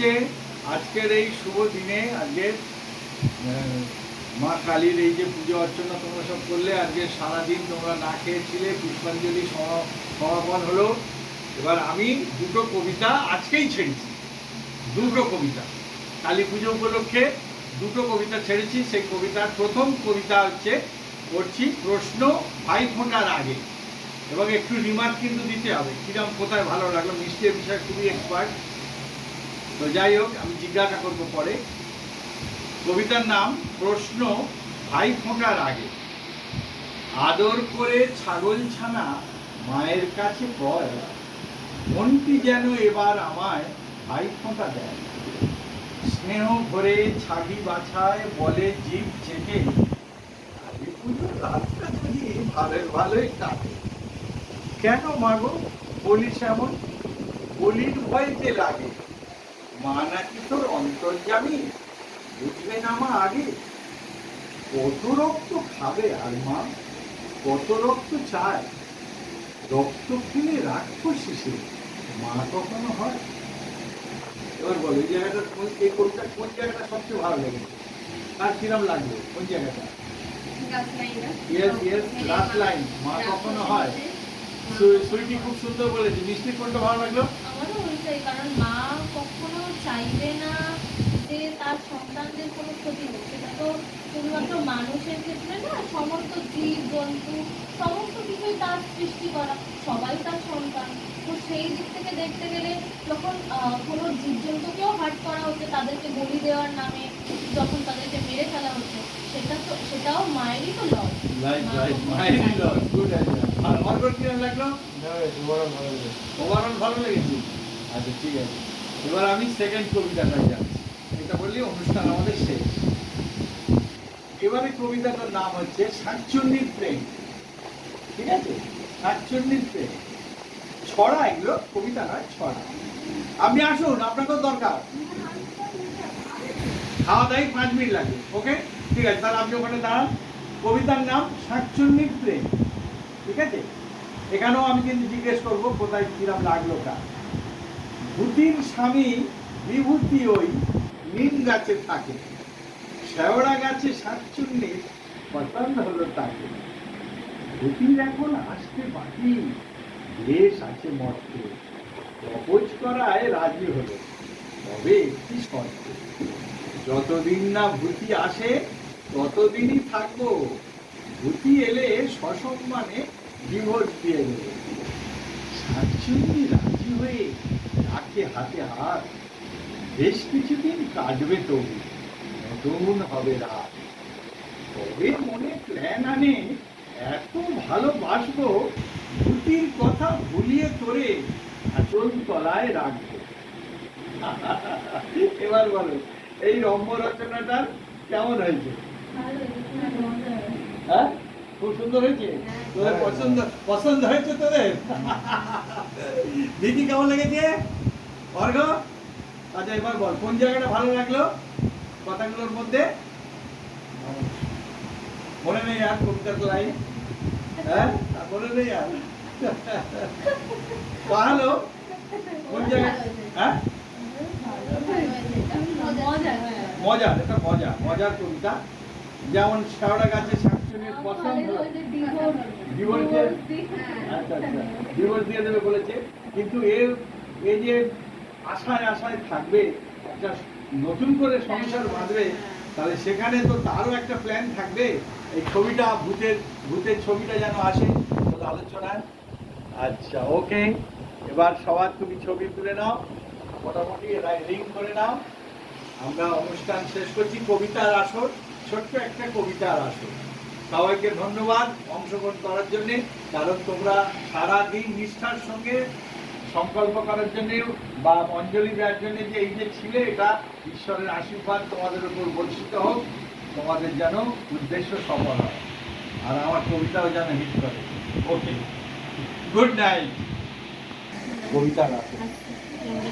হচ্ছে আজকের এই শুভ দিনে আজকের মা কালীর এই যে পুজো অর্চনা তোমরা সব করলে, আজকে সারাদিন তোমরা না খেয়েছিলে, পুষ্পাঞ্জলি সমাপন হলো। এবার আমি দুটো কবিতা আজকেই ছেড়েছি। দুটো কবিতা। কালী পুজো উপলক্ষে দুটো কবিতা ছেড়েছি। সেই কবিতার প্রথম কবিতা হচ্ছে করছি প্রশ্ন ভাই ফোটার আগে। এবং একটু রিমার্ক কিন্তু দিতে হবে। কিরম কোথায় ভালো লাগল, মিষ্টির বিষয়ে খুবই এক্সপার্ট তো যাই হোক, আমি জিজ্ঞাসা করব পরে। কবিতার নাম, প্রশ্ন ভাই ফোঁটার আগে। আদর করে ছাগল ছানা মায়ের কাছে কয় মনটি যেন এবার আমায় ভাই ফোঁটা দেয়। স্নেহ ভরে ছাগি বাছায় বলে জীব যদি ভালোই কেন মাগো বলিস এমন? বলির ভয়তে লাগে। মা নাকি তোর অন্তর্জামী বুঝবে না মা আগে? কত রক্ত খাবে আর মা? কত রক্ত চায়? রক্ত খেলে রাখব শেষে মা কখনো হয়? এবার বলো এই জায়গাটা কোন- এই কবিতা কোন জায়গাটা সবচেয়ে ভালো লেগেছে আর কিরম লাগল? কোন জায়গাটা? মা কখনো হয়। সু- সুইটি খুব সুন্দর বলেছে মিষ্টি কোনটা ভালো লাগল? আমারও ওইটাই কারণ মা চাইবে না যে তার সন্তানদের কোনো ক্ষতি হোক? সেটা তো শুধুমাত্র মানুষের ক্ষেত্রে না সমস্ত জীব জন্তু সমস্ত কিছুই তার সৃষ্টি করা সবাই তার সন্তান। তো সেই দিক থেকে দেখতে গেলে যখন কোনো জীবজন্তুকেও হাট করা হচ্ছে তাদেরকে বলি দেওয়ার নামে যখন তাদেরকে মেরে ফেলা হচ্ছে সেটা তো সেটাও মায়েরই তো লস আর কিরম লাগল? ওভারঅল ভালো লেগেছে? আচ্ছা ঠিক আছে। এবার আমি সেকেন্ড কবিতাটা যাচ্ছি এটা বললি অনুষ্ঠান আমাদের শেষ। এবারে কবিতাটার নাম হচ্ছে শাকচুন্নির প্রেম। ঠিক আছে? শাকচুন্নির প্রেম। ছড়া এগুলো, কবিতা নয়, ছড়া। আপনি আসুন আপনাকেও দরকার। খাওয়া দাওয়াই পাঁচ মিনিট লাগে ওকে ঠিক আছে, তাহলে আপনি ওখানে দাঁড়ান। কবিতার নাম শাকচুন্নির প্রেম। ঠিক আছে? এখানেও আমি কিন্তু জিজ্ঞেস করব, কোথায় কিরম লাগল তা ভূতির স্বামী বিভূতি ওই নিম গাছে থাকে। শেওড়া গাছে সাতচুন্নি পছন্দ হলো তাকে। ভূতির এখন আসতে বাকি, বেশ আছে মর্তে। অপোজ করায় রাজি হলো, তবে একটি শর্ত। যতদিন না ভূতি আসে, ততদিনই থাকব। ভূতি এলে সসম্মানে ডিভোর্স দিয়ে দেবে। রাখে। হাতে হাত বেশ কিছুদিন কাটবে তবু নতুন হবে রাত। তবে মনে প্ল্যান আনে এত ভালোবাসবো ভূতির কথা ভুলিয়ে তোরে আচল তলায় রাখব। এবার বলো এই রম্য রচনাটা কেমন হয়েছে? হ্যাঁ? খুব সুন্দর হয়েছে? তোদের পছন্দ পছন্দ হয়েছে তোদের? দিদি কেমন লেগেছে? অর্ঘ। আচ্ছা এবার বল কোন জায়গাটা ভালো লাগল কথাগুলোর মধ্যে? মনে নেই আর কবিতার লাইন হ্যাঁ? মনে নেই আর। ভালো। কোন জায়গা? হ্যাঁ? মজা। মজার এটা মজা মজার কবিতা। যেমন শেওড়া গাছে শাকচুনির পছন্দ। ডিভোর্স দিয়ে আচ্ছা আচ্ছা। ডিভোর্স দিয়ে দেবে বলেছে। কিন্তু এর এই যে আশায় আশায় থাকবে একটা নতুন করে সংসার বাঁধবে, তাহলে সেখানে তো তারও একটা প্ল্যান থাকবে। এই ছবিটা, ভূতের ভূতের ছবিটা যেন আসে আলোচনায় আচ্ছা ওকে এবার সবার তুমি ছবি তুলে নাও, মোটামুটি রিং করে নাও। আমরা অনুষ্ঠান শেষ করছি, কবিতার আসর, ছোট্ট একটা কবিতার আসর। সবাইকে ধন্যবাদ অংশগ্রহণ করার জন্যে। কারণ তোমরা সারাদিন নিষ্ঠার সঙ্গে সংকল্প করার জন্যে বা অঞ্জলি দেওয়ার জন্য যে এই যে ছিলে এটা ঈশ্বরের আশীর্বাদ তোমাদের উপর বর্ষিত হোক, তোমাদের যেন উদ্দেশ্য সফল হয়। আর আমার কবিতাও যেন হিট করে। ওকে গুড নাইট কবিতা আসর